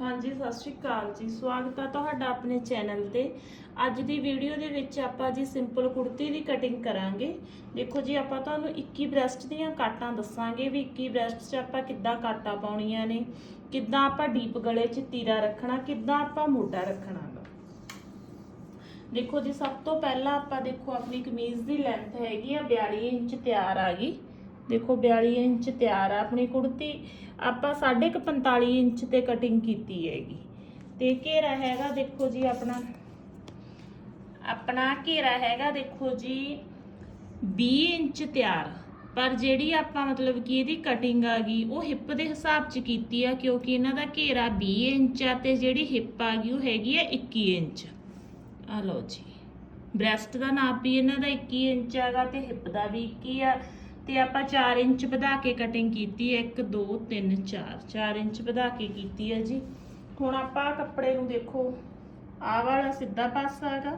ਹਾਂਜੀ, ਸਤਿ ਸ਼੍ਰੀ ਅਕਾਲ ਜੀ। ਸਵਾਗਤ ਹੈ ਤੁਹਾਡਾ ਆਪਣੇ ਚੈਨਲ ਤੇ। ਅੱਜ ਦੀ ਵੀਡੀਓ ਦੇ ਵਿੱਚ ਆਪਾਂ ਜੀ ਸਿੰਪਲ ਕੁੜਤੀ ਦੀ ਕਟਿੰਗ ਕਰਾਂਗੇ। ਦੇਖੋ ਜੀ, ਆਪਾਂ ਤੁਹਾਨੂੰ 21 ਬ੍ਰੈਸਟ ਦੀਆਂ ਕਾਟਾਂ ਦੱਸਾਂਗੇ ਵੀ 21 ਬ੍ਰੈਸਟ 'ਚ ਆਪਾਂ ਕਿੱਦਾਂ ਕਾਟਾਂ ਪਾਉਣੀਆਂ ਨੇ, ਕਿੱਦਾਂ ਆਪਾਂ ਡੀਪ ਗਲੇ 'ਚ ਤੀਰਾ ਰੱਖਣਾ, ਕਿੱਦਾਂ ਆਪਾਂ ਮੋਢਾ ਰੱਖਣਾ ਗਾ। ਦੇਖੋ ਜੀ, ਸਭ ਤੋਂ ਪਹਿਲਾਂ ਆਪਾਂ ਦੇਖੋ, ਆਪਣੀ ਕਮੀਜ਼ ਦੀ ਲੈਂਥ ਹੈਗੀ ਆ 42 ਇੰਚ ਤਿਆਰ ਆ ਗਈ। ਦੇਖੋ 42 ਇੰਚ ਤਿਆਰ ਆ ਆਪਣੀ ਕੁੜਤੀ, ਆਪਾਂ 45 ਇੰਚ ਤੇ ਕਟਿੰਗ ਕੀਤੀ ਹੈਗੀ। ਤੇ ਘੇਰਾ ਹੈਗਾ ਦੇਖੋ ਜੀ ਆਪਣਾ ਆਪਣਾ ਘੇਰਾ ਹੈਗਾ ਦੇਖੋ ਜੀ 20 ਇੰਚ ਤਿਆਰ। ਪਰ ਜਿਹੜੀ ਆਪਾਂ ਮਤਲਬ ਕਿ ਇਹਦੀ ਕਟਿੰਗ ਆ ਗਈ, ਉਹ ਹਿੱਪ ਦੇ ਹਿਸਾਬ 'ਚ ਕੀਤੀ ਆ, ਕਿਉਂਕਿ ਇਹਨਾਂ ਦਾ ਘੇਰਾ 20 ਇੰਚ ਆ ਤੇ ਜਿਹੜੀ ਹਿੱਪ ਆ ਗਈ, ਉਹ ਹੈਗੀ ਆ 21 ਇੰਚ। ਆ ਲਓ ਜੀ। ਬ੍ਰੈਸਟ ਦਾ ਨਾਪ ਵੀ ਇਹਨਾਂ ਦਾ 21 ਇੰਚ ਹੈਗਾ ਤੇ ਹਿੱਪ ਦਾ ਵੀ 21 ਆ। ਤੇ ਆਪਾਂ 4 ਇੰਚ ਵਧਾ ਕੇ ਕਟਿੰਗ ਕੀਤੀ ਹੈ। 1 2 3 4 4 ਇੰਚ ਵਧਾ ਕੇ ਕੀਤੀ ਹੈ ਜੀ। ਹੁਣ ਆਪਾਂ ਕੱਪੜੇ ਨੂੰ ਦੇਖੋ। ਆਹ ਵਾਲਾ ਸਿੱਧਾ ਪਾਸਾ ਹੈਗਾ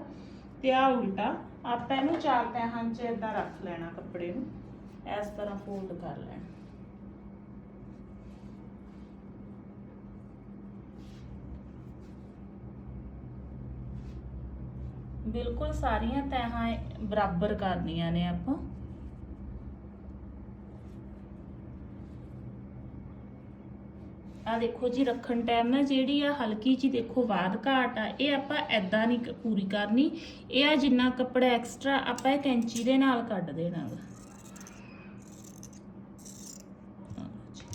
ਤੇ ਆਹ ਉਲਟਾ। ਆਪਾਂ ਇਹਨੂੰ ਚਾਰ ਤਹਾਂ 'ਚ ਇਦਾਂ ਰੱਖ ਲੈਣਾ ਕੱਪੜੇ ਨੂੰ। ਇਸ ਤਰ੍ਹਾਂ ਫੋਲਡ ਕਰ ਲੈਣਾ। ਬਿਲਕੁਲ ਸਾਰੀਆਂ ਤਹਾਂ ਬਰਾਬਰ ਕਰਨੀਆਂ ਨੇ ਆਪਾਂ। ਆ ਦੇਖੋ ਜੀ, ਰੱਖਣ ਟਾਈਮ ਨਾ ਜਿਹੜੀ ਆ, ਹਲਕੀ ਜੀ ਦੇਖੋ ਬਾਦ ਘਾਟ ਆ, ਇਹ ਆਪਾਂ ਐਦਾਂ ਨਹੀਂ ਪੂਰੀ ਕਰਨੀ। ਇਹ ਆ ਜਿੰਨਾ ਕੱਪੜਾ ਐਕਸਟਰਾ ਆਪਾਂ ਇਹ ਕੈਂਚੀ ਦੇ ਨਾਲ ਕੱਢ ਦੇਣਾ ਗਾ ਆਹ ਲਓ ਜੀ।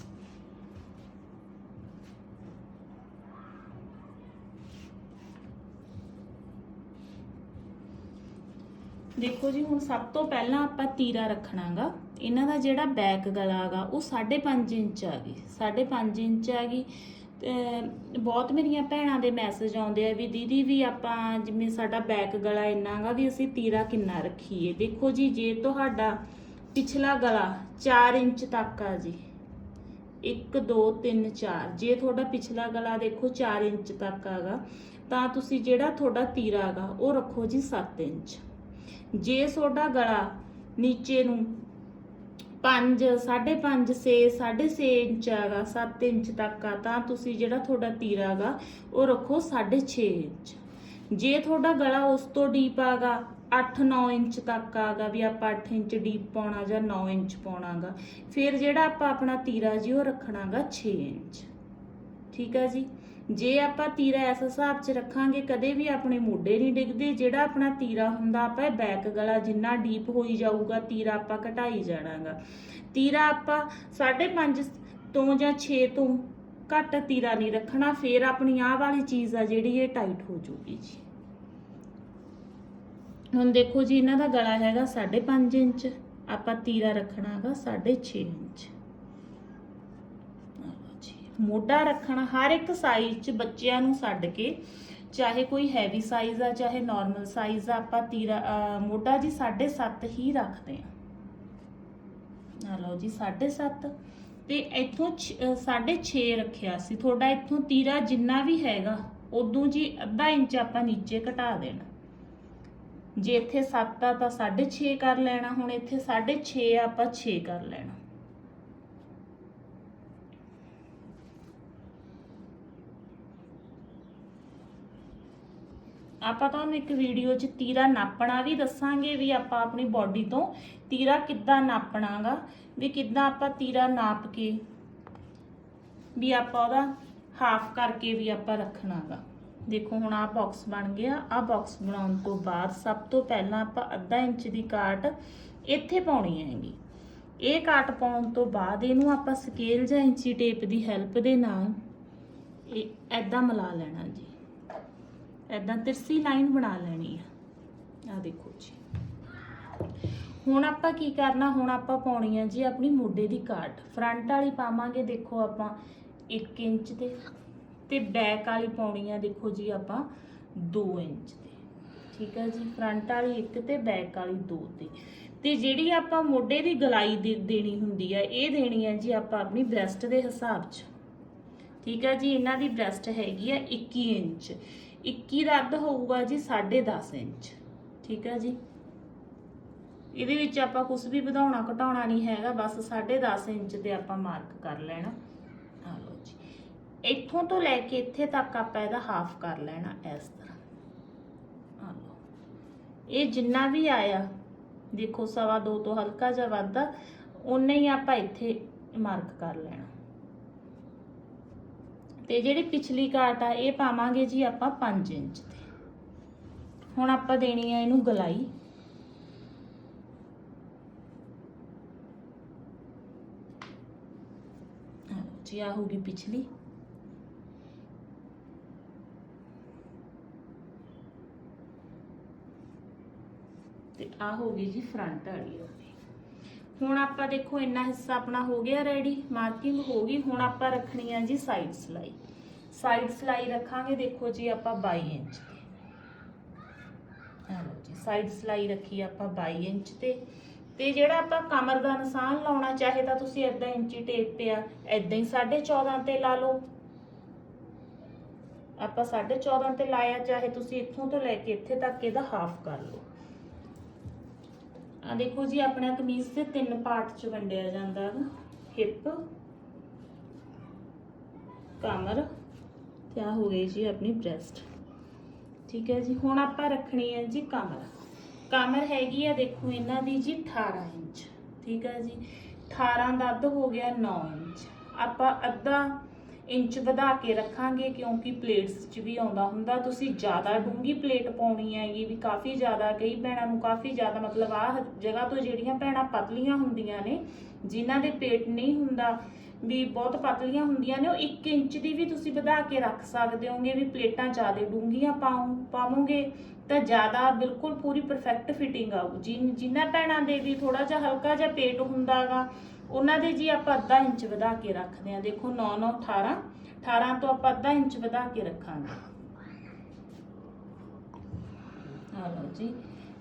ਦੇਖੋ ਜੀ, ਹੁਣ ਸਭ ਤੋਂ ਪਹਿਲਾਂ ਆਪਾਂ ਤੀਰਾ ਰੱਖਣਾਗਾ। ਇਹਨਾਂ ਦਾ ਜਿਹੜਾ ਬੈਕ ਗਲਾ ਹੈਗਾ ਉਹ 5.5 ਇੰਚ ਆ ਗਈ। 5.5 ਇੰਚ ਆ ਗਈ। ਤੇ ਬਹੁਤ ਮੇਰੀਆਂ ਭੈਣਾਂ ਦੇ ਮੈਸੇਜ ਆਉਂਦੇ ਆ ਵੀ ਦੀਦੀ ਵੀ ਆਪਾਂ ਜਿਵੇਂ ਸਾਡਾ ਬੈਕ ਗਲਾ ਇੰਨਾਗਾ ਵੀ ਅਸੀਂ ਤੀਰਾ ਕਿੰਨਾ ਰੱਖੀਏ। ਦੇਖੋ ਜੀ, ਜੇ ਤੁਹਾਡਾ ਪਿਛਲਾ ਗਲਾ 4 ਇੰਚ ਤੱਕ ਆ ਜੀ 1 2 3 4 ਜੇ ਤੁਹਾਡਾ ਪਿਛਲਾ ਗਲਾ ਦੇਖੋ 4 ਇੰਚ ਤੱਕ ਆਗਾ ਤਾਂ ਤੁਸੀਂ ਜਿਹੜਾ ਤੁਹਾਡਾ ਤੀਰਾ ਹੈਗਾ ਉਹ ਰੱਖੋ ਜੀ 7 ਇੰਚ। ਜੇ ਤੁਹਾਡਾ ਗਲਾ ਨੀਚੇ ਨੂੰ 5 5.5 6 6.5 ਇੰਚ ਹੈਗਾ 7 ਇੰਚ ਤੱਕ ਆ, ਤਾਂ ਤੁਸੀਂ ਜਿਹੜਾ ਤੁਹਾਡਾ ਤੀਰਾ ਹੈਗਾ, ਉਹ ਰੱਖੋ 6.5 ਇੰਚ। ਜੇ ਤੁਹਾਡਾ ਗਲਾ ਉਸ ਤੋਂ ਡੀਪ ਆਗਾ 8-9 ਇੰਚ ਤੱਕ ਆਗਾ ਵੀ ਆਪਾਂ 8 ਇੰਚ ਡੀਪ ਪਾਉਣਾ ਜਾਂ 9 ਇੰਚ ਪਾਉਣਾਗਾ ਫਿਰ ਜਿਹੜਾ ਆਪਾਂ ਆਪਣਾ ਤੀਰਾ ਜੀ, ਉਹ ਰੱਖਣਾਗਾ 6 ਇੰਚ। ਠੀਕ ਆ ਜੀ? ਜੇ ਆਪਾਂ ਤੀਰਾ ਇਸ ਹਿਸਾਬ 'ਚ ਰੱਖਾਂਗੇ, ਕਦੇ ਵੀ ਆਪਣੇ ਮੋਢੇ ਨਹੀਂ ਡਿੱਗਦੇ, ਜਿਹੜਾ ਆਪਣਾ ਤੀਰਾ ਹੁੰਦਾ ਆਪਾਂ ਬੈਕ ਗਲਾ ਜਿੰਨਾ ਡੀਪ ਹੋਈ ਜਾਊਗਾ, ਤੀਰਾ ਆਪਾਂ ਘਟਾਈ ਜਾਣਾਗਾ। ਤੀਰਾ ਆਪਾਂ 5.5 ਤੋਂ ਜਾਂ 6 ਤੋਂ ਘੱਟ ਤੀਰਾ ਨਹੀਂ ਰੱਖਣਾ, ਫੇਰ ਆਪਣੀ ਆਹ ਵਾਲੀ ਚੀਜ਼ ਆ ਜਿਹੜੀ ਇਹ ਟਾਈਟ ਹੋ ਜਾਊਗੀ ਜੀ। ਹੁਣ ਦੇਖੋ ਜੀ, ਇਹਨਾਂ ਦਾ ਗਲਾ ਹੈਗਾ 5.5 ਇੰਚ, ਆਪਾਂ ਤੀਰਾ ਰੱਖਣਾ ਹੈਗਾ 6.5 ਇੰਚ। ਮੋਢਾ ਰੱਖਣਾ ਹਰ ਇੱਕ ਸਾਈਜ਼ 'ਚ ਬੱਚਿਆਂ ਨੂੰ ਛੱਡ ਕੇ, ਚਾਹੇ ਕੋਈ ਹੈਵੀ ਸਾਈਜ਼ ਆ, ਚਾਹੇ ਨਾਰਮਲ ਸਾਈਜ਼ ਆ, ਆਪਾਂ ਤੀਰਾ ਮੋਢਾ ਜੀ 7.5 ਹੀ ਰੱਖਦੇ ਆ ਆ ਲਓ ਜੀ 7.5 ਤੇ ਇੱਥੋਂ 6.5 ਰੱਖਿਆ ਸੀ। ਤੁਹਾਡਾ ਇੱਥੋਂ ਤੀਰਾ ਜਿੰਨਾ ਵੀ ਹੈਗਾ, ਉਦੋਂ ਜੀ ਅੱਧਾ ਇੰਚ ਆਪਾਂ ਨੀਚੇ ਘਟਾ ਦੇਣਾ। ਜੇ ਇੱਥੇ 7 ਆ, ਤਾਂ 6.5 ਕਰ ਲੈਣਾ। ਹੁਣ ਇੱਥੇ 6.5 ਆ, ਆਪਾਂ 6 ਕਰ ਲੈਣਾ। ਆਪਾਂ ਤੁਹਾਨੂੰ ਇੱਕ ਵੀਡੀਓ 'ਚ ਤੀਰਾ ਨਾਪਣਾ ਵੀ ਦੱਸਾਂਗੇ ਵੀ ਆਪਾਂ ਆਪਣੀ ਬਾਡੀ ਤੋਂ ਤੀਰਾ ਕਿੱਦਾਂ ਨਾਪਣਾਗਾ, ਵੀ ਕਿੱਦਾਂ ਆਪਾਂ ਤੀਰਾ ਨਾਪ ਕੇ ਵੀ ਆਪਾਂ ਉਹਦਾ ਹਾਫ ਕਰਕੇ ਵੀ ਆਪਾਂ ਰੱਖਣਾਗਾ। ਦੇਖੋ ਹੁਣ ਆਹ ਬਾਕਸ ਬਣ ਗਿਆ, ਆਹ ਬਾਕਸ ਬਣਾਉਣ ਤੋਂ ਬਾਅਦ ਸਭ ਤੋਂ ਪਹਿਲਾਂ ਆਪਾਂ ਅੱਧਾ ਇੰਚ ਦੀ ਕਾਟ ਇੱਥੇ ਪਾਉਣੀ ਹੈਗੀ। ਇਹ ਕਾਟ ਪਾਉਣ ਤੋਂ ਬਾਅਦ ਇਹਨੂੰ ਆਪਾਂ ਸਕੇਲ ਜਾਂ ਇੰਚੀ ਟੇਪ ਦੀ ਹੈਲਪ ਦੇ ਨਾਲ ਇਹ ਐਦਾਂ ਮਿਲਾ ਲੈਣਾ ਜੀ। ਐਦਾਂ ਤਿਰਸੀ ਲਾਈਨ ਬਣਾ ਲੈਣੀ ਆ। ਆ ਦੇਖੋ ਜੀ। ਹੁਣ ਆਪਾਂ ਕੀ ਕਰਨਾ, ਹੁਣ ਆਪਾਂ ਪਾਉਣੀ ਆ ਜੀ ਆਪਣੀ ਮੋਢੇ ਦੀ ਕਾਟ। ਫਰੰਟ ਵਾਲੀ ਪਾਵਾਂਗੇ, ਦੇਖੋ ਆਪਾਂ 1 ਇੰਚ ਤੇ। ਤੇ ਬੈਕ ਵਾਲੀ ਪਾਉਣੀ ਆ, ਦੇਖੋ ਜੀ ਆਪਾਂ 2 ਇੰਚ ਤੇ। ਠੀਕ ਹੈ ਜੀ, ਫਰੰਟ ਵਾਲੀ 1 ਤੇ ਬੈਕ ਵਾਲੀ 2 ਤੇ। ਤੇ ਜਿਹੜੀ ਆਪਾਂ ਮੋਢੇ ਦੀ ਗਲਾਈ ਦੇ- ਦੇਣੀ ਹੁੰਦੀ ਆ, ਇਹ ਦੇਣੀ ਆ ਜੀ ਆਪਾਂ ਆਪਣੀ ਬ੍ਰੈਸਟ ਦੇ ਹਿਸਾਬ 'ਚ। ਠੀਕ ਹੈ ਜੀ, ਇਹਨਾਂ ਦੀ ਬ੍ਰੈਸਟ ਹੈਗੀ ਆ 21 ਇੰਚ। 21 ਰੱਦ ਹੋਊਗਾ ਜੀ 10.5 ਇੰਚ। ਠੀਕ ਹੈ ਜੀ? ਇਹਦੇ ਵਿੱਚ ਆਪਾਂ ਕੁਝ ਵੀ ਵਧਾਉਣਾ ਘਟਾਉਣਾ ਨਹੀਂ ਹੈਗਾ, ਬਸ 10.5 ਇੰਚ ਤੇ ਆਪਾਂ ਮਾਰਕ ਕਰ ਲੈਣਾ। ਆ ਲਓ ਜੀ। ਇੱਥੋਂ ਤੋਂ ਲੈ ਕੇ ਇੱਥੇ ਤੱਕ ਆਪਾਂ ਇਹਦਾ ਹਾਫ ਕਰ ਲੈਣਾ ਇਸ ਤਰ੍ਹਾਂ। ਆ ਲਓ। ਇਹ ਜਿੰਨਾ ਵੀ ਆਇਆ, ਦੇਖੋ ਸਵਾ ਦੋ ਤੋਂ ਹਲਕਾ ਜਿਹਾ ਵੱਧਦਾ ਉਨਾ ਹੀ ਆਪਾਂ ਇੱਥੇ ਮਾਰਕ ਕਰ ਲੈਣਾ। ਤੇ ਜਿਹੜੀ ਪਿਛਲੀ ਕਾਟ ਆ, ਇਹ ਪਾਵਾਂਗੇ ਜੀ ਆਪਾਂ 5 ਇੰਚ ਤੇ ਹੁਣ ਆਪਾਂ ਦੇਣੀ ਆ ਇਹਨੂੰ ਗਲਾਈ। ਆਹ ਲਓ ਜੀ ਆ ਹੋਗੀ ਪਿਛਲੀ। ਤੇ ਆ ਹੋ ਗਈ ਜੀ ਫਰੰਟ ਵਾਲੀ ਹੋ ਹੁਣ ਆਪਾਂ ਦੇਖੋ ਇੰਨਾ ਹਿੱਸਾ ਆਪਣਾ ਹੋ ਗਿਆ ਰੈਡੀ ਮਾਰਕਿੰਗ ਹੋ ਗਈ, ਹੁਣ ਆਪਾਂ ਰੱਖਣੀ ਆ ਜੀ ਸਾਈਡ ਸਲਾਈ। ਸਾਈਡ ਸਲਾਈ ਰੱਖਾਂਗੇ, ਦੇਖੋ ਜੀ ਆਪਾਂ 22 ਇੰਚ ਤੇ। ਲਓ ਜੀ ਸਾਈਡ ਸਲਾਈ ਰੱਖੀ ਆਪਾਂ 22 ਇੰਚ ਤੇ। ਤੇ ਜਿਹੜਾ ਆਪਾਂ ਕਮਰ ਦਾ ਨਿਸ਼ਾਨ ਲਾਉਣਾ ਚਾਹੇ ਤਾਂ ਤੁਸੀਂ ਇਦਾਂ ਇੰਚੀ ਟੇਪ ਪਿਆ ਇਦਾਂ ਹੀ 14.5 ਤੇ ਲਾ ਲਓ। ਆਪਾਂ 14.5 ਤੇ ਲਾਇਆ, ਚਾਹੇ ਤੁਸੀਂ ਇੱਥੋਂ ਤੋਂ ਲੈ ਕੇ ਇੱਥੇ ਤੱਕ ਇਹਦਾ ਹਾਫ ਕਰ ਲਓ। ਆ ਦੇਖੋ ਜੀ, ਆਪਣਾ ਕਮੀਜ਼ ਦੇ ਤਿੰਨ ਪਾਰਟ ਚ ਵੰਡਿਆ ਜਾਂਦਾ ਹੈ ਹਿੱਪ, ਕਮਰ ਤੇ ਆ ਹੋ ਗਈ ਜੀ ਆਪਣੀ ਬ੍ਰੈਸਟ। ਠੀਕ ਹੈ ਜੀ, ਹੁਣ ਆਪਾਂ ਰੱਖਣੀ ਹੈ ਜੀ ਕਮਰ। ਕਮਰ ਹੈਗੀ ਆ ਦੇਖੋ ਇਹਨਾਂ ਦੀ ਜੀ 18 ਇੰਚ। ਠੀਕ ਹੈ ਜੀ 18 ਦਾ ਅੱਧ ਹੋ ਗਿਆ 9 ਇੰਚ। ਆਪਾਂ ਅੱਧਾ ਇੰਚ ਵਧਾ ਕੇ ਰੱਖਾਂਗੇ ਕਿਉਂਕਿ ਪਲੇਟਸ 'ਚ ਵੀ ਆਉਂਦਾ ਹੁੰਦਾ। ਤੁਸੀਂ ਜ਼ਿਆਦਾ ਡੂੰਗੀ ਪਲੇਟ ਪਾਉਣੀ ਹੈਗੀ ਵੀ ਕਾਫੀ ਜ਼ਿਆਦਾ, ਕਈ ਭੈਣਾਂ ਨੂੰ ਕਾਫੀ ਜ਼ਿਆਦਾ ਮਤਲਬ ਆਹ ਜਗ੍ਹਾ ਤੋਂ ਜਿਹੜੀਆਂ ਭੈਣਾਂ ਪਤਲੀਆਂ ਹੁੰਦੀਆਂ ਨੇ, ਜਿਨ੍ਹਾਂ ਦੇ ਪੇਟ ਨਹੀਂ ਹੁੰਦਾ, ਵੀ ਬਹੁਤ ਪਤਲੀਆਂ ਹੁੰਦੀਆਂ ਨੇ, ਉਹ 1 ਇੰਚ ਦੀ ਵੀ ਤੁਸੀਂ ਵਧਾ ਕੇ ਰੱਖ ਸਕਦੇ ਹੋਗੇ ਵੀ ਪਲੇਟਾਂ ਜ਼ਿਆਦਾ ਡੂੰਘੀਆਂ ਪਾਉ, ਪਾਵੋਗੇ, ਤਾਂ ਜ਼ਿਆਦਾ ਬਿਲਕੁਲ ਪੂਰੀ ਪਰਫੈਕਟ ਫਿਟਿੰਗ ਆਊ। ਜਿਨ, ਜਿਨ੍ਹਾਂ ਭੈਣਾਂ ਦੇ ਵੀ ਥੋੜਾ ਜਿਹਾ ਹਲਕਾ ਜਿਹਾ ਪੇਟ ਹੁੰਦਾਗਾ ਉਹਨਾਂ ਦੇ ਜੀ ਆਪਾਂ ਅੱਧਾ ਇੰਚ ਵਧਾ ਕੇ ਰੱਖਦੇ ਆ ਦੇਖੋ 9 9 18 18 ਤੋਂ ਆਪਾਂ ਅੱਧਾ ਇੰਚ ਵਧਾ ਕੇ ਰੱਖਾਂਗੇ। ਆ ਲਓ ਜੀ।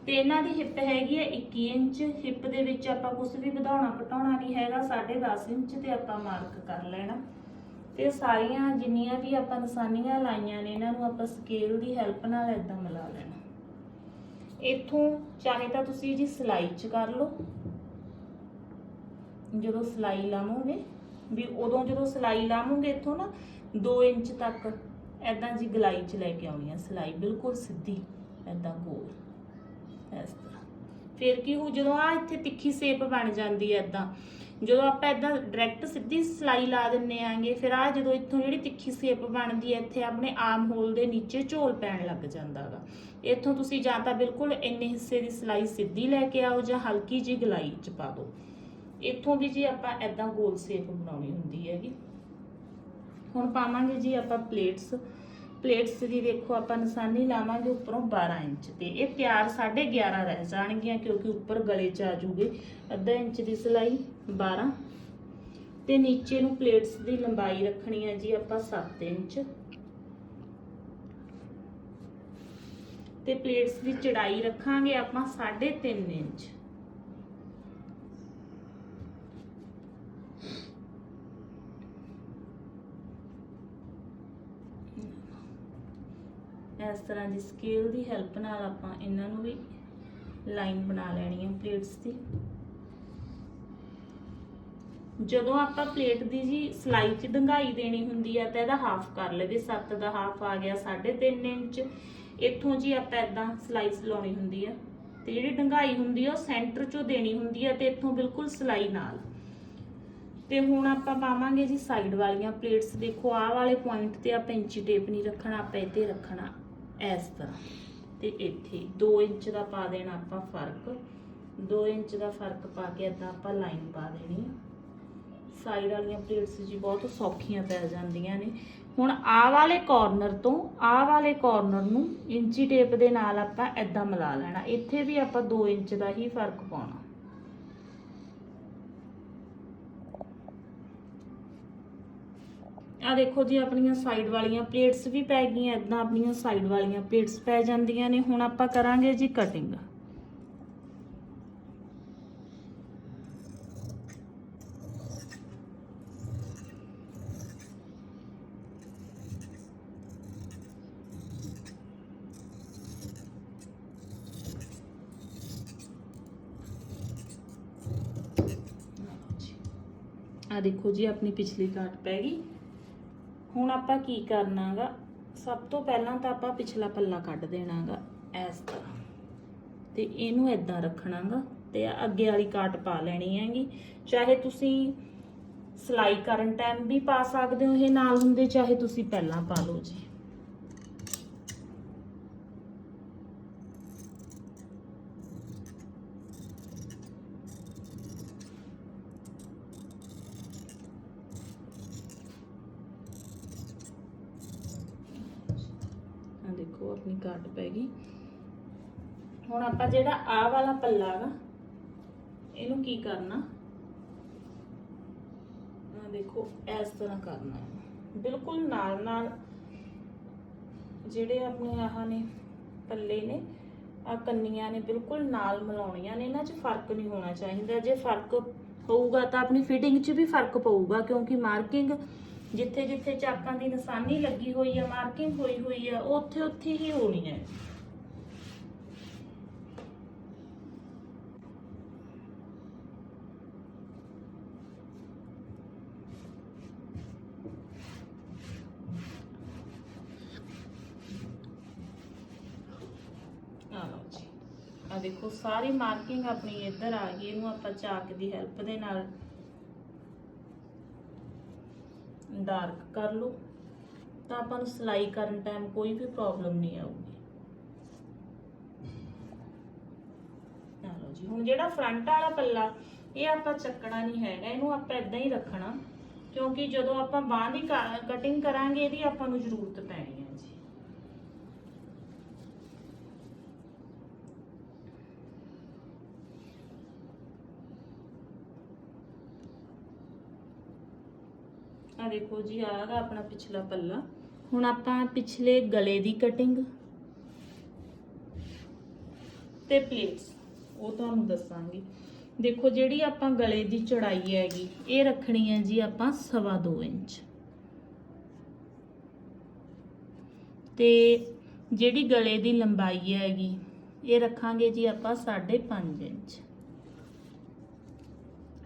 ਤੇ ਇਹਨਾਂ ਦੀ ਹਿੱਪ ਹੈਗੀ ਹੈ 21 ਇੰਚ। ਹਿੱਪ ਦੇ ਵਿੱਚ ਆਪਾਂ ਕੁਝ ਵੀ ਵਧਾਉਣਾ ਘਟਾਉਣਾ ਨਹੀਂ ਹੈਗਾ 10.5 ਇੰਚ ਤੇ ਆਪਾਂ ਮਾਰਕ ਕਰ ਲੈਣਾ। ਤੇ ਸਾਰੀਆਂ ਜਿੰਨੀਆਂ ਵੀ ਆਪਾਂ ਨਿਸ਼ਾਨੀਆਂ ਲਾਈਆਂ ਨੇ, ਇਹਨਾਂ ਨੂੰ ਆਪਾਂ ਸਕੇਲ ਦੀ ਹੈਲਪ ਨਾਲ ਇਦਾਂ ਮਿਲਾ ਲੈਣਾ। ਇੱਥੋਂ ਚਾਹੇ ਤਾਂ ਤੁਸੀਂ ਜੀ ਸਲਾਈ ਚ ਕਰ ਲਓ। ਜਦੋਂ ਸਲਾਈ ਲਾਵੋਗੇ, ਵੀ ਉਦੋਂ ਜਦੋਂ ਸਲਾਈ ਲਾਵੋਗੇ ਇੱਥੋਂ ਨਾ 2 ਇੰਚ ਤੱਕ ਐਦਾਂ ਜੀ ਗਲਾਈ ਚ ਲੈ ਕੇ ਆਉਣੀ ਆ ਸਲਾਈ, ਬਿਲਕੁਲ ਸਿੱਧੀ ਐਦਾਂ ਗੋਲ, ਇਸ ਤਰ੍ਹਾਂ। ਫਿਰ ਕੀ ਹੋ ਜਦੋਂ ਆ ਇੱਥੇ ਤਿੱਖੀ ਸ਼ੇਪ ਬਣ ਜਾਂਦੀ ਐ ਐਦਾਂ ਜਦੋਂ ਆਪਾਂ ਐਦਾਂ ਡਾਇਰੈਕਟ ਸਿੱਧੀ ਸਲਾਈ ਲਾ ਦਿੰਨੇ ਆਂਗੇ, ਫਿਰ ਆ ਜਦੋਂ ਇੱਥੋਂ ਜਿਹੜੀ ਤਿੱਖੀ ਸ਼ੇਪ ਬਣਦੀ ਹੈ ਇੱਥੇ ਆਪਣੇ ਆਰਮ ਹੋਲ ਦੇ ਨੀਚੇ ਝੋਲ ਪੈਣ ਲੱਗ ਜਾਂਦਾਗਾ ਇੱਥੋਂ ਤੁਸੀਂ ਜਾਂ ਤਾਂ ਬਿਲਕੁਲ ਇੰਨੇ ਹਿੱਸੇ ਦੀ ਸਲਾਈ ਸਿੱਧੀ ਲੈ ਕੇ ਆਓ ਜਾਂ ਹਲਕੀ ਜੀ ਗਲਾਈ ਚ ਪਾ ਦਿਓ। ਇੱਥੋਂ ਵੀ ਜੀ ਆਪਾਂ ਐਦਾਂ ਗੋਲ ਸ਼ੇਪ ਬਣਾਉਣੀ ਹੁੰਦੀ ਹੈਗੀ। ਹੁਣ ਪਾਵਾਂਗੇ ਜੀ ਆਪਾਂ ਪਲੇਟਸ ਪਲੇਟਸ ਦੀ ਦੇਖੋ ਆਪਾਂ ਨਿਸ਼ਾਨੀ ਲਾਵਾਂਗੇ ਉੱਪਰੋਂ 12 ਇੰਚ ਤੇ। ਇਹ ਤਿਆਰ 11.5 ਰਹਿ ਜਾਣਗੀਆਂ ਕਿਉਂਕਿ ਉੱਪਰ ਗਲੇ 'ਚ ਆ ਜੂਗੇ। ਅੱਧਾ ਇੰਚ ਦੀ ਸਿਲਾਈ 12 ਤੇ ਨੀਚੇ ਨੂੰ ਪਲੇਟਸ ਦੀ ਲੰਬਾਈ ਰੱਖਣੀ ਹੈ ਜੀ ਆਪਾਂ 7 ਇੰਚ। ਤੇ ਪਲੇਟਸ ਦੀ ਚੜਾਈ ਰੱਖਾਂਗੇ ਆਪਾਂ 3.5 ਇੰਚ। ਇਸ ਤਰ੍ਹਾਂ ਦੀ ਸਕੇਲ ਦੀ ਹੈਲਪ ਨਾਲ ਆਪਾਂ ਇਹਨਾਂ ਨੂੰ ਵੀ ਲਾਈਨ ਬਣਾ ਲੈਣੀ ਹੈ ਪਲੇਟਸ ਦੀ। ਜਦੋਂ ਆਪਾਂ ਪਲੇਟ ਦੀ ਜੀ ਸਲਾਈ 'ਚ ਡੰਗਾਈ ਦੇਣੀ ਹੁੰਦੀ ਆ ਤਾਂ ਇਹਦਾ ਹਾਫ ਕਰ ਲਵੇ 7 ਦਾ ਹਾਫ ਆ ਗਿਆ 3.5 ਇੰਚ। ਇੱਥੋਂ ਜੀ ਆਪਾਂ ਇਦਾਂ ਸਲਾਈਸ ਲਾਉਣੀ ਹੁੰਦੀ ਆ ਤੇ ਜਿਹੜੀ ਡੰਗਾਈ ਹੁੰਦੀ ਆ ਉਹ ਸੈਂਟਰ 'ਚੋਂ ਦੇਣੀ ਹੁੰਦੀ ਆ ਤੇ ਇੱਥੋਂ ਬਿਲਕੁਲ ਸਲਾਈ ਨਾਲ। ਤੇ ਹੁਣ ਆਪਾਂ ਪਾਵਾਂਗੇ ਜੀ ਸਾਈਡ ਵਾਲੀਆਂ ਪਲੇਟਸ ਦੇਖੋ ਆਹ ਵਾਲੇ ਪੁਆਇੰਟ ਤੇ ਆਪਾਂ ਇੰਚੀ ਟੇਪ ਨਹੀਂ ਰੱਖਣਾ, ਆਪਾਂ ਇੱਥੇ ਰੱਖਣਾ। ਇਸ ਤਰ੍ਹਾਂ ਤੇ ਇੱਥੇ 2 ਇੰਚ ਦਾ ਪਾ ਦੇਣਾ ਆਪਾਂ ਫ਼ਰਕ। 2 ਇੰਚ ਦਾ ਫ਼ਰਕ ਪਾ ਕੇ ਇਦਾਂ ਆਪਾਂ ਲਾਈਨ ਪਾ ਦੇਣੀ ਸਾਈਡ ਵਾਲੀਆਂ ਪਲੇਟਸ ਜੀ ਬਹੁਤ ਸੌਖੀਆਂ ਪੈ ਜਾਂਦੀਆਂ ਨੇ। ਹੁਣ ਆ ਵਾਲੇ ਕਾਰਨਰ ਤੋਂ ਆਹ ਵਾਲੇ ਕਾਰਨਰ ਨੂੰ ਇੰਚੀ ਟੇਪ ਦੇ ਨਾਲ ਆਪਾਂ ਇਦਾਂ ਮਿਲਾ ਲੈਣਾ। ਇੱਥੇ ਵੀ ਆਪਾਂ 2 ਇੰਚ ਦਾ ਹੀ ਫ਼ਰਕ ਪਾਉਣਾ। ਆ ਦੇਖੋ ਜੀ, ਆਪਣੀਆਂ ਸਾਈਡ ਵਾਲੀਆਂ ਪਲੇਟਸ ਵੀ ਪੈ ਗਈਆਂ ਇਦਾਂ ਆਪਣੀਆਂ ਸਾਈਡ ਵਾਲੀਆਂ ਪਲੇਟਸ ਪੈ ਜਾਂਦੀਆਂ ਨੇ। ਹੁਣ ਆਪਾਂ ਕਰਾਂਗੇ ਜੀ ਕਟਿੰਗ ਆ ਦੇਖੋ ਜੀ, ਆਪਣੀ ਪਿਛਲੀ ਕਾਟ ਪੈ ਗਈ। ਹੁਣ ਆਪਾਂ ਕੀ ਕਰਨਾਗਾ? ਸਭ ਤੋਂ ਪਹਿਲਾਂ ਤਾਂ ਆਪਾਂ ਪਿਛਲਾ ਪੱਲਾ ਕੱਢ ਦੇਣਾਗਾ, ਇਸ ਤਰ੍ਹਾਂ। ਤੇ ਇਹਨੂੰ ਇਦਾਂ ਰੱਖਣਾਗਾ ਤੇ ਅੱਗੇ ਵਾਲੀ ਕਾਟ ਪਾ ਲੈਣੀ ਹੈਗੀ। ਚਾਹੇ ਤੁਸੀਂ ਸਲਾਈ ਕਰਨ ਟਾਈਮ ਵੀ ਪਾ ਸਕਦੇ ਹੋ, ਇਹ ਨਾਲ ਹੁੰਦੇ ਚਾਹੇ ਤੁਸੀਂ ਪਹਿਲਾਂ ਪਾ ਲਓ ਜੀ ਆ ਦੇਖੋ ਆਪਣੀ ਕਾਟ ਪੈ ਗਈ। ਹੁਣ ਆਪਾਂ ਜਿਹੜਾ ਆਹ ਵਾਲਾ ਪੱਲਾ ਹੈਗਾ ਇਹਨੂੰ ਕੀ ਕਰਨਾ? ਆ ਦੇਖੋ, ਇਸ ਤਰ੍ਹਾਂ ਕਰਨਾ। ਹੈ ਬਿਲਕੁਲ ਨਾਲ ਨਾਲ ਜਿਹੜੇ ਆਪਣੇ ਆਹ ਨੇ ਪੱਲੇ ਨੇ ਆ ਕੰਨੀਆਂ ਨੇ, ਬਿਲਕੁਲ ਨਾਲ ਮਿਲਾਉਣੀਆਂ ਨੇ, ਇਹਨਾਂ 'ਚ ਫ਼ਰਕ ਨਹੀਂ ਹੋਣਾ ਚਾਹੀਦਾ। ਜੇ ਫ਼ਰਕ ਹੋਊਗਾ ਤਾਂ ਆਪਣੀ ਫਿਟਿੰਗ 'ਚ ਵੀ ਫ਼ਰਕ ਪਊਗਾ, ਕਿਉਂਕਿ ਮਾਰਕਿੰਗ ਜਿੱਥੇ ਜਿੱਥੇ ਚਾਕਾਂ ਦੀ ਨਿਸ਼ਾਨੀ ਲੱਗੀ ਹੋਈ ਆ, ਮਾਰਕਿੰਗ ਹੋਈ ਹੋਈ ਆ, ਉੱਥੇ ਉੱਥੇ ਹੀ ਹੋਣੀ ਹੈ ਆ ਦੇਖੋ, ਸਾਰੀ ਮਾਰਕਿੰਗ ਆਪਣੀ ਇੱਧਰ ਆ ਗਈ, ਇਹਨੂੰ ਆਪਾਂ ਚਾਕ ਦੀ ਹੈਲਪ ਦੇ ਨਾਲ ਡਾਰਕ ਕਰ ਲਓ, ਤਾਂ ਆਪਾਂ ਨੂੰ ਸਿਲਾਈ ਕਰਨ ਟਾਈਮ ਕੋਈ ਵੀ ਪ੍ਰੋਬਲਮ ਨਹੀਂ ਆਊਗੀ। ਲਓ ਜੀ, ਹੁਣ ਜਿਹੜਾ ਫਰੰਟ ਵਾਲਾ ਪੱਲਾ, ਇਹ ਆਪਾਂ ਚੱਕਣਾ ਨਹੀਂ ਹੈਗਾ, ਇਹਨੂੰ ਆਪਾਂ ਇਦਾਂ ਹੀ ਰੱਖਣਾ, ਕਿਉਂਕਿ ਜਦੋਂ ਆਪਾਂ ਬਾਹ ਦੀ ਕਟਿੰਗ ਕਰਾਂਗੇ, ਇਹਦੀ ਆਪਾਂ ਨੂੰ ਜ਼ਰੂਰਤ ਪੈਣੀ ਹੈ ਜੀ ਆ ਦੇਖੋ ਜੀ ਆਗਾ ਆਪਣਾ ਪਿਛਲਾ ਪੱਲਾ। ਹੁਣ ਆਪਾਂ ਪਿਛਲੇ ਗਲੇ ਦੀ ਕਟਿੰਗ ਤੇ ਪਲੇਟਸ ਉਹ ਤੁਹਾਨੂੰ ਦੱਸਾਂਗੀ। ਦੇਖੋ, ਜਿਹੜੀ ਆਪਾਂ ਗਲੇ ਦੀ ਚੌੜਾਈ ਹੈਗੀ, ਇਹ ਰੱਖਣੀ ਹੈ ਜੀ ਆਪਾਂ ਸਵਾ ਦੋ ਇੰਚ। ਤੇ ਜਿਹੜੀ ਗਲੇ ਦੀ ਲੰਬਾਈ ਹੈਗੀ, ਇਹ ਰੱਖਾਂਗੇ ਜੀ ਆਪਾਂ 5.5 ਇੰਚ।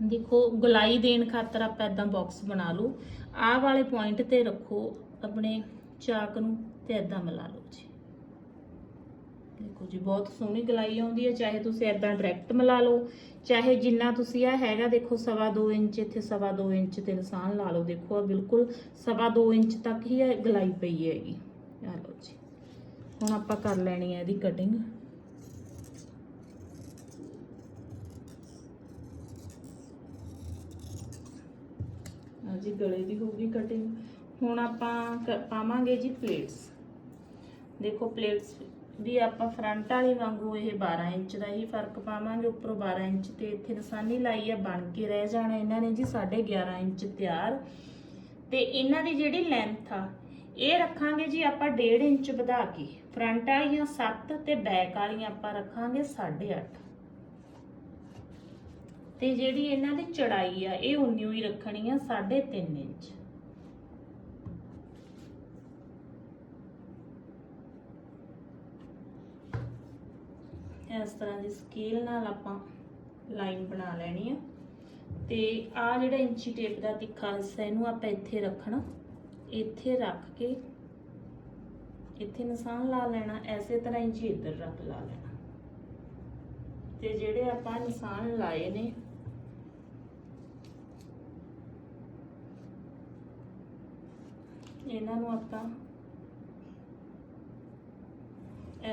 ਦੇਖੋ, ਗੁਲਾਈ ਦੇਣ ਖਾਤਰ ਆਪਾਂ ਇਦਾਂ ਬਾਕਸ ਬਣਾ ਲਓ। ਆਹ ਵਾਲੇ ਪੁਆਇੰਟ ਤੇ ਰੱਖੋ, ਆਪਣੇ ਚਾਕ ਨੂੰ ਤੇ ਇਦਾਂ ਮਿਲਾ ਲਓ ਜੀ। ਦੇਖੋ ਜੀ, ਬਹੁਤ ਸੋਹਣੀ ਗਲਾਈ ਆਉਂਦੀ ਹੈ। ਚਾਹੇ ਤੁਸੀਂ ਇਦਾਂ ਡਾਇਰੈਕਟ ਮਿਲਾ ਲਓ, ਚਾਹੇ ਜਿੰਨਾ ਤੁਸੀਂ ਆ ਹੈਗਾ, ਦੇਖੋ, ਸਵਾ 2 ਇੰਚ ਇੱਥੇ, ਸਵਾ 2 ਇੰਚ ਤੇ ਨਿਸ਼ਾਨ ਲਾ ਲਓ। ਦੇਖੋ ਆ ਬਿਲਕੁਲ ਸਵਾ 2 ਇੰਚ ਤੱਕ ਹੀ ਇਹ ਗਲਾਈ ਪਈ ਹੈਗੀ। ਆ ਲਓ ਜੀ। ਹੁਣ ਆਪਾਂ ਕਰ ਲੈਣੀ ਹੈ ਇਹਦੀ ਕਟਿੰਗ ਆ ਜੀ ਗਲੇ ਦੀ ਹੋਊਗੀ ਕਟਿੰਗ ਹੁਣ ਆਪਾਂ ਕ- ਪਾਵਾਂਗੇ ਜੀ ਪਲੇਟਸ ਦੇਖੋ ਪਲੇਟਸ ਵੀ ਆਪਾਂ ਫਰੰਟ ਵਾਲੀ ਵਾਂਗੂ ਇਹ 12 ਇੰਚ ਦਾ ਹੀ ਫ਼ਰਕ ਪਾਵਾਂਗੇ, ਉੱਪਰੋਂ 12 ਇੰਚ ਤੇ ਇੱਥੇ ਨਿਸ਼ਾਨੀ ਲਾਈ ਆ, ਬਣ ਕੇ ਰਹਿ ਜਾਣਾ ਇਹਨਾਂ ਨੇ ਜੀ 11.5 ਇੰਚ ਤਿਆਰ। ਤੇ ਇਹਨਾਂ ਦੀ ਜਿਹੜੀ ਲੈਂਥ ਆ, ਇਹ ਰੱਖਾਂਗੇ ਜੀ ਆਪਾਂ 1.5 ਇੰਚ ਵਧਾ ਕੇ। ਫਰੰਟ ਵਾਲੀਆਂ 7 ਤੇ ਬੈਕ ਵਾਲੀਆਂ ਆਪਾਂ ਰੱਖਾਂਗੇ 8.5 ਤੇ ਜਿਹੜੀ ਇਹਨਾਂ ਦੀ ਚੜਾਈ ਆ, ਇਹ ਉਨੀ ਹੀ ਰੱਖਣੀ ਆ 3.5 ਇੰਚ। ਇਸ ਤਰ੍ਹਾਂ ਦੀ ਸਕੇਲ ਨਾਲ ਆਪਾਂ ਲਾਈਨ ਬਣਾ ਲੈਣੀ ਆ। ਤੇ ਆ ਜਿਹੜਾ ਇੰਚੀ ਟੇਪ ਦਾ ਤਿੱਖਾ ਹਿੱਸਾ, ਇਹਨੂੰ ਆਪਾਂ ਇੱਥੇ ਰੱਖਣਾ। ਇੱਥੇ ਰੱਖ ਕੇ, ਇੱਥੇ ਨਿਸ਼ਾਨ ਲਾ ਲੈਣਾ, ਐਸੇ ਤਰ੍ਹਾਂ ਇੰਚੀ ਇੱਧਰ ਰੱਖ ਲਾ ਲੈਣਾ। ਤੇ ਜਿਹੜੇ ਆਪਾਂ ਨਿਸ਼ਾਨ ਲਾਏ ਨੇ ਇਹਨਾਂ ਨੂੰ ਆਪਾਂ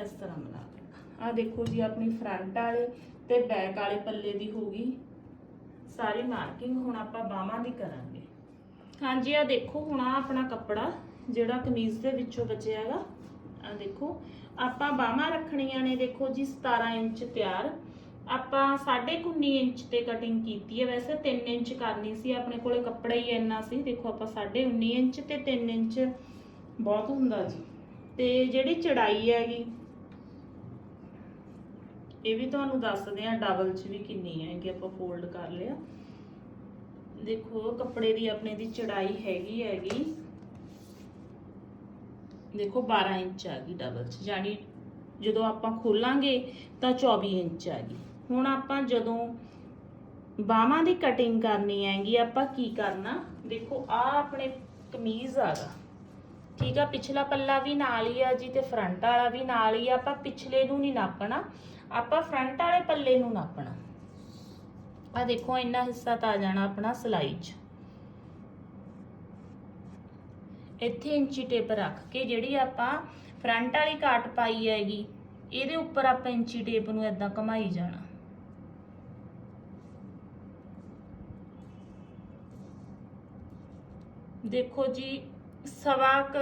ਇਸ ਤਰ੍ਹਾਂ ਬਣਾ ਲੈਣਾ ਆ ਦੇਖੋ ਜੀ, ਆਪਣੀ ਫਰੰਟ ਵਾਲੇ ਤੇ ਬੈਕ ਵਾਲੇ ਪੱਲੇ ਦੀ ਹੋ ਗਈ ਸਾਰੀ ਮਾਰਕਿੰਗ ਹੁਣ ਆਪਾਂ ਬਾਹਾਂ ਦੀ ਕਰਾਂਗੇ। ਹਾਂਜੀ ਆ ਦੇਖੋ, ਹੁਣ ਆ ਆਪਣਾ ਕੱਪੜਾ, ਜਿਹੜਾ ਕਮੀਜ਼ ਦੇ ਵਿੱਚੋਂ ਬਚਿਆ ਹੈਗਾ ਆ ਦੇਖੋ, ਆਪਾਂ ਬਾਹਾਂ ਰੱਖਣੀਆਂ ਨੇ, ਦੇਖੋ ਜੀ 17 ਇੰਚ ਤਿਆਰ। ਆਪਾਂ 19.5 ਇੰਚ ਤੇ ਕਟਿੰਗ ਕੀਤੀ ਹੈ। ਵੈਸੇ 3 ਇੰਚ ਕਰਨੀ ਸੀ, ਆਪਣੇ ਕੋਲੇ ਕੱਪੜਾ ਹੀ ਇੰਨਾ ਸੀ। ਦੇਖੋ, ਆਪਾਂ 19.5 ਇੰਚ ਤੇ 3 ਇੰਚ ਬਹੁਤ ਹੁੰਦਾ ਜੀ। ਤੇ ਜਿਹੜੀ ਚੜਾਈ ਹੈਗੀ, ਇਹ ਵੀ ਤੁਹਾਨੂੰ ਦੱਸਦੇ ਆ ਡਬਲ ਚ ਵੀ ਕਿੰਨੀ ਹੈਗੀ, ਆਪਾਂ ਫੋਲਡ ਕਰ ਲਿਆ। ਦੇਖੋ, ਕੱਪੜੇ ਦੀ ਆਪਣੇ ਦੀ ਚੜਾਈ ਹੈਗੀ ਹੈਗੀ। ਦੇਖੋ 12 ਇੰਚ ਆ ਗਈ ਡਬਲ ਚ, ਯਾਨੀ ਜਦੋਂ ਆਪਾਂ ਖੋਲਾਂਗੇ ਤਾਂ 24 ਇੰਚ ਆ ਗਈ। ਹੁਣ ਆਪਾਂ ਜਦੋਂ ਬਾਹਾਂ ਦੀ ਕਟਿੰਗ ਕਰਨੀ ਹੈਗੀ, ਆਪਾਂ ਕੀ ਕਰਨਾ? ਦੇਖੋ, ਆ ਆਪਣੇ ਕਮੀਜ਼ ਆਗਾ ਠੀਕ ਆ, ਪਿਛਲਾ ਪੱਲਾ ਵੀ ਨਾਲ ਹੀ ਆ ਜੀ ਤੇ ਫਰੰਟ ਵਾਲਾ ਵੀ ਨਾਲ ਹੀ ਆ। ਆਪਾਂ ਪਿਛਲੇ ਨੂੰ ਨਹੀਂ ਨਾਪਣਾ, ਆਪਾਂ ਫਰੰਟ ਵਾਲੇ ਪੱਲੇ ਨੂੰ ਨਾਪਣਾ। ਆ ਦੇਖੋ, ਇੰਨਾ ਹਿੱਸਾ ਤਾਂ ਆ ਜਾਣਾ ਆਪਣਾ ਸਲਾਈ 'ਚ। ਇੱਥੇ ਇੰਚੀ ਟੇਪ ਰੱਖ ਕੇ ਜਿਹੜੀ ਆਪਾਂ ਫਰੰਟ ਵਾਲੀ ਕਾਟ ਪਾਈ ਹੈਗੀ, ਇਹਦੇ ਉੱਪਰ ਆਪਾਂ ਇੰਚੀ ਟੇਪ ਨੂੰ ਇਦਾਂ ਘਮਾਈ ਜਾਣਾ। ਦੇਖੋ ਜੀ ਸਵਾ ਕੁ,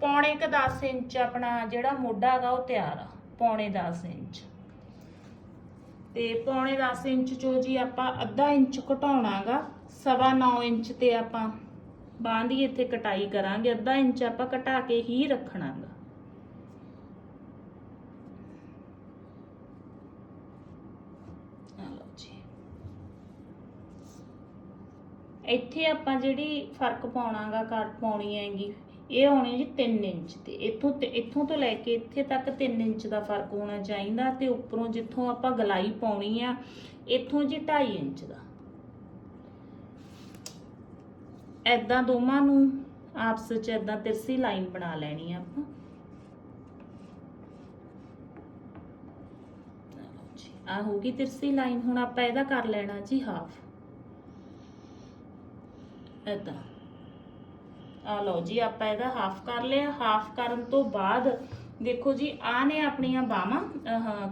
ਪੌਣੇ ਕ 10 ਇੰਚ ਆਪਣਾ ਜਿਹੜਾ ਮੋਢਾ ਹੈਗਾ ਉਹ ਤਿਆਰ ਆ ਪੌਣੇ 10 ਇੰਚ। ਤੇ ਪੌਣੇ 10 ਇੰਚ ਚੋਂ ਜੀ ਆਪਾਂ ਅੱਧਾ ਇੰਚ ਘਟਾਉਣਾਗਾ ਸਵਾ 9 ਇੰਚ ਤੇ ਆਪਾਂ ਬਾਂਹ ਦੀ ਇੱਥੇ ਕਟਾਈ ਕਰਾਂਗੇ ਅੱਧਾ ਇੰਚ ਆਪਾਂ ਘਟਾ ਕੇ ਹੀ ਰੱਖਣਾਗਾ ਆ ਲਓ ਜੀ ਇੱਥੇ ਆਪਾਂ ਜਿਹੜੀ ਫ਼ਰਕ ਪਾਉਣਾਗਾ ਕੱਟ ਪਾਉਣੀ ਹੈਗੀ, ਇਹ ਆਉਣੀ ਜੀ 3 ਇੰਚ ਤੇ। ਇੱਥੋਂ ਤੇ, ਇੱਥੋਂ ਤੋਂ ਲੈ ਕੇ ਇੱਥੇ ਤੱਕ 3 ਇੰਚ ਦਾ ਫ਼ਰਕ ਹੋਣਾ ਚਾਹੀਦਾ ਤੇ ਉੱਪਰੋਂ ਜਿੱਥੋਂ ਆਪਾਂ ਗਲਾਈ ਪਾਉਣੀ ਆ, ਇੱਥੋਂ ਜੀ 2.5 ਇੰਚ ਦਾ। ਐਦਾਂ ਦੋਵਾਂ ਨੂੰ ਆਪਸ ਵਿੱਚ ਐਦਾਂ ਤਿਰਸੀ ਲਾਈਨ ਬਣਾ ਲੈਣੀ ਆ ਆਪਾਂ। ਆ ਹੋਗੀ ਤਿਰਸੀ ਲਾਈਨ, ਹੁਣ ਆਪਾਂ ਇਹਦਾ ਕਰ ਲੈਣਾ ਜੀ ਹਾਫ। ਐਦਾਂ ਆ ਲਓ ਜੀ, ਆਪਾਂ ਇਹਦਾ ਹਾਫ ਕਰ ਲਿਆ। ਹਾਫ ਕਰਨ ਤੋਂ ਬਾਅਦ ਦੇਖੋ ਜੀ ਆ ਨੇ ਆਪਣੀਆਂ ਬਾਹਾਂ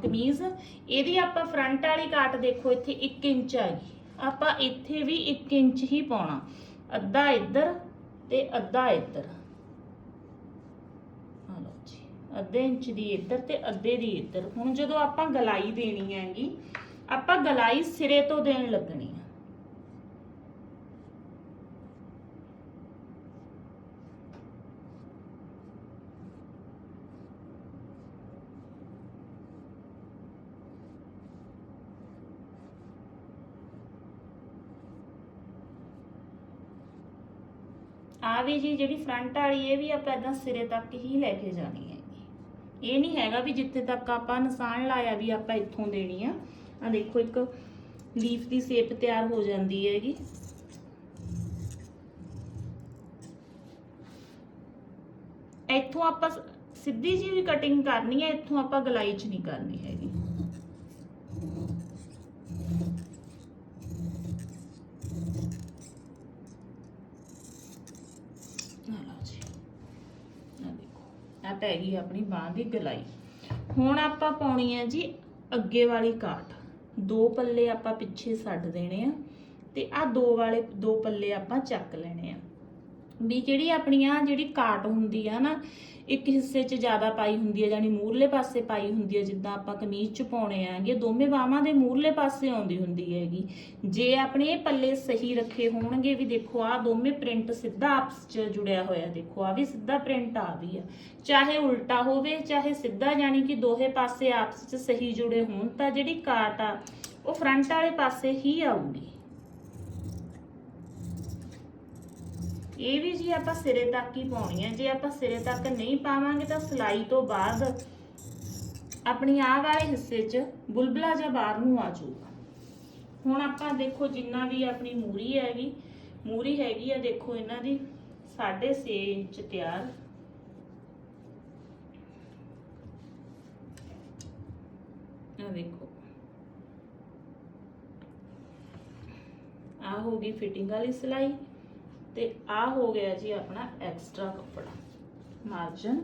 ਕਮੀਜ਼, ਇਹਦੀ ਆਪਾਂ ਫਰੰਟ ਵਾਲੀ ਕਾਟ ਦੇਖੋ, ਇੱਥੇ 1 ਇੰਚ ਆ ਗਈ। ਆਪਾਂ ਇੱਥੇ ਵੀ 1 ਇੰਚ ਹੀ ਪਾਉਣਾ। ਅੱਧਾ ਇੱਧਰ ਤੇ ਅੱਧਾ ਇੱਧਰ। ਆ ਲਓ ਜੀ, ਅੱਧੇ ਇੰਚ ਦੀ ਇੱਧਰ ਤੇ ਅੱਧੇ ਦੀ ਇੱਧਰ। ਹੁਣ ਜਦੋਂ ਆਪਾਂ ਗਲਾਈ ਦੇਣੀ ਹੈਗੀ, ਆਪਾਂ ਗਲਾਈ ਸਿਰੇ ਤੋਂ ਦੇਣ ਲੱਗਣੀ ਆ। ਆ ਵੀ ਜੀ, ਜਿਹੜੀ ਫਰੰਟ ਵਾਲੀ, ਇਹ ਵੀ ਆਪਾਂ ਇਦਾਂ ਸਿਰੇ ਤੱਕ ਹੀ ਲੈ ਕੇ ਜਾਣੀ ਹੈਗੀ ਇਹ ਨਹੀਂ ਹੈਗਾ ਵੀ ਜਿੱਥੇ ਤੱਕ ਆਪਾਂ ਨਿਸ਼ਾਨ ਲਾਇਆ ਵੀ ਆਪਾਂ ਇੱਥੋਂ ਦੇਣੀ ਆ। ਆ ਦੇਖੋ, ਇੱਕ ਲੀਫ ਦੀ ਸ਼ੇਪ ਤਿਆਰ ਹੋ ਜਾਂਦੀ ਹੈਗੀ। ਇੱਥੋਂ ਆਪਾਂ ਸਿੱਧੀ ਜੀ ਵੀ ਕਟਿੰਗ ਕਰਨੀ ਹੈ, ਇੱਥੋਂ ਆਪਾਂ ਗਲਾਈ ਚ ਨਹੀਂ ਕਰਨੀ ਹੈਗੀ ਆ ਲਓ ਜੀ ਆ ਦੇਖੋ ਆ ਪੈ ਗਈ ਆਪਣੀ ਬਾਹ ਦੀ ਗਲਾਈ। ਹੁਣ ਆਪਾਂ ਪਾਉਣੀ ਹੈ ਜੀ ਅੱਗੇ ਵਾਲੀ ਕਾਟ ਦੋ ਪੱਲੇ ਆਪਾਂ ਪਿੱਛੇ ਛੱਡ ਦੇਣੇ ਆ ਤੇ ਆ ਦੋ ਵਾਲੇ, ਦੋ ਪੱਲੇ ਆਪਾਂ ਚੱਕ ਲੈਣੇ ਆ। ਵੀ ਜਿਹੜੀ ਆਪਣੀਆਂ ਜਿਹੜੀ ਕਾਟ ਹੁੰਦੀ ਆ ਨਾ, ਇੱਕ ਹਿੱਸੇ 'ਚ ਜ਼ਿਆਦਾ ਪਾਈ ਹੁੰਦੀ ਹੈ ਯਾਨੀ ਮੂਰਲੇ ਪਾਸੇ ਪਾਈ ਹੁੰਦੀ ਹੈ ਜਿੱਦਾਂ ਆਪਾਂ ਕਮੀਜ਼ 'ਚ ਪਾਉਣੇ ਆਗੇ ਦੋਵੇਂ ਬਾਹਾਂ ਦੇ ਮੂਰਲੇ ਪਾਸੇ ਆਉਂਦੀ ਹੁੰਦੀ ਹੈਗੀ। ਜੇ ਆਪਣੇ ਪੱਲੇ ਸਹੀ ਰੱਖੇ ਹੋਣਗੇ, ਵੀ ਦੇਖੋ ਆ ਦੋਵੇਂ ਪ੍ਰਿੰਟ ਸਿੱਧਾ ਆਪਸ 'ਚ ਜੁੜਿਆ ਹੋਇਆ, ਦੇਖੋ ਆ ਵੀ ਸਿੱਧਾ ਪ੍ਰਿੰਟ ਆ ਵੀ ਆ। ਚਾਹੇ ਉਲਟਾ ਹੋਵੇ, ਚਾਹੇ ਸਿੱਧਾ ਯਾਨੀ ਕਿ ਦੋਹੇ ਪਾਸੇ ਆਪਸ 'ਚ ਸਹੀ ਜੁੜੇ ਹੋਣ, ਤਾਂ ਜਿਹੜੀ ਕਾਟ ਆ, ਉਹ ਫਰੰਟ ਵਾਲੇ ਪਾਸੇ ਹੀ ਆਊਗੀ। ਇਹ ਵੀ ਜੀ ਆਪਾਂ ਸਿਰੇ ਤੱਕ ਹੀ ਪਾਉਣੀ ਹੈ ਜੇ ਆਪਾਂ ਸਿਰੇ ਤੱਕ ਨਹੀਂ ਪਾਵਾਂਗੇ ਤਾਂ ਸਲਾਈ ਤੋਂ ਬਾਅਦ ਆਪਣੀ ਆਹ ਵਾਲੇ ਹਿੱਸੇ 'ਚ ਬੁਲਬੁਲਾ ਜਿਹਾ ਬਾਹਰ ਨੂੰ ਆ ਜਾਊਗਾ। ਹੁਣ ਆਪਾਂ ਦੇਖੋ ਜਿੰਨਾ ਵੀ ਆਪਣੀ ਮੂਰੀ ਹੈਗੀ ਮੂਰੀ ਹੈਗੀ ਆ ਦੇਖੋ ਇਹਨਾਂ ਦੀ 6.5 ਇੰਚ ਤਿਆਰ। ਆ ਦੇਖੋ। ਆ ਹੋ ਗਈ ਫਿਟਿੰਗ ਵਾਲੀ ਸਿਲਾਈ। ਤੇ ਆ ਹੋ ਗਿਆ ਜੀ ਆਪਣਾ ਐਕਸਟਰਾ ਕੱਪੜਾ। ਮਾਰਜਨ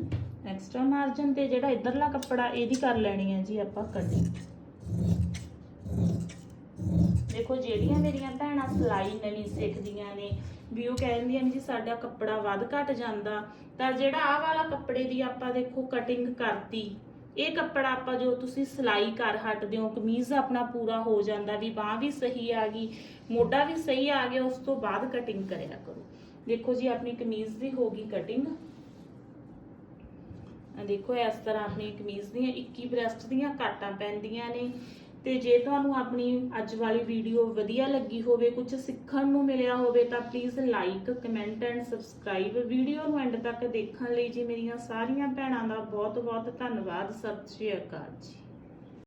ਐਕਸਟਰਾ ਮਾਰਜਨ ਤੇ ਜਿਹੜਾ ਇਧਰਲਾ ਕੱਪੜਾ ਇਹਦੀ ਕਰ ਲੈਣੀ ਹੈ ਜੀ ਆਪਾਂ ਕਟਿੰਗ ਦੇਖੋ ਜਿਹੜੀਆਂ ਮੇਰੀਆਂ ਭੈਣਾਂ ਸਿਲਾਈ ਨਵੀਂ ਸਿੱਖਦੀਆਂ ਨੇ ਵੀ ਉਹ ਕਹਿੰਦੀਆਂ ਨੇ ਜੀ ਸਾਡਾ ਕੱਪੜਾ ਵੱਧ ਘਟ ਜਾਂਦਾ ਤਾਂ ਜਿਹੜਾ ਆਹ ਵਾਲਾ ਕੱਪੜੇ ਦੀ ਆਪਾਂ ਦੇਖੋ ਕਟਿੰਗ ਕਰਤੀ ਇਹ ਕੱਪੜਾ ਆਪਾਂ ਜੋ ਤੁਸੀਂ ਸਿਲਾਈ ਕਰ ਹਟਦੇ ਹੋ, ਕਮੀਜ਼ ਆਪਣਾ ਪੂਰਾ ਹੋ ਜਾਂਦਾ, ਵੀ ਬਾਹ ਵੀ ਸਹੀ ਆ ਗਈ, ਮੋਢਾ ਵੀ ਸਹੀ ਆ ਗਿਆ, ਉਸ ਤੋਂ ਬਾਅਦ ਕਟਿੰਗ ਕਰਿਆ ਕਰੋ। ਦੇਖੋ ਜੀ, ਆਪਣੀ ਕਮੀਜ਼ ਦੀ ਹੋ ਗਈ ਕਟਿੰਗ ਦੇਖੋ, ਇਸ ਤਰ੍ਹਾਂ ਆਪਣੀ ਕਮੀਜ਼ ਦੀਆਂ 21 ਬ੍ਰੈਸਟ ਦੀਆਂ ਕਾਟਾਂ ਪੈਂਦੀਆਂ ਨੇ। ਤੇ ਜੇ ਤੁਹਾਨੂੰ ਆਪਣੀ ਅੱਜ ਵਾਲੀ ਵੀਡੀਓ ਵਧੀਆ ਲੱਗੀ ਹੋਵੇ ਕੁਝ ਸਿੱਖਣ ਨੂੰ ਮਿਲਿਆ ਹੋਵੇ, ਤਾਂ please like comment and subscribe video ਨੂੰ ਐਂਡ ਤੱਕ ਦੇਖਣ ਲਈ ਜੀ ਮੇਰੀਆਂ ਸਾਰੀਆਂ ਭੈਣਾਂ ਦਾ ਬਹੁਤ ਬਹੁਤ ਧੰਨਵਾਦ। ਸਤਿ ਸ਼੍ਰੀ ਅਕਾਲ ਜੀ।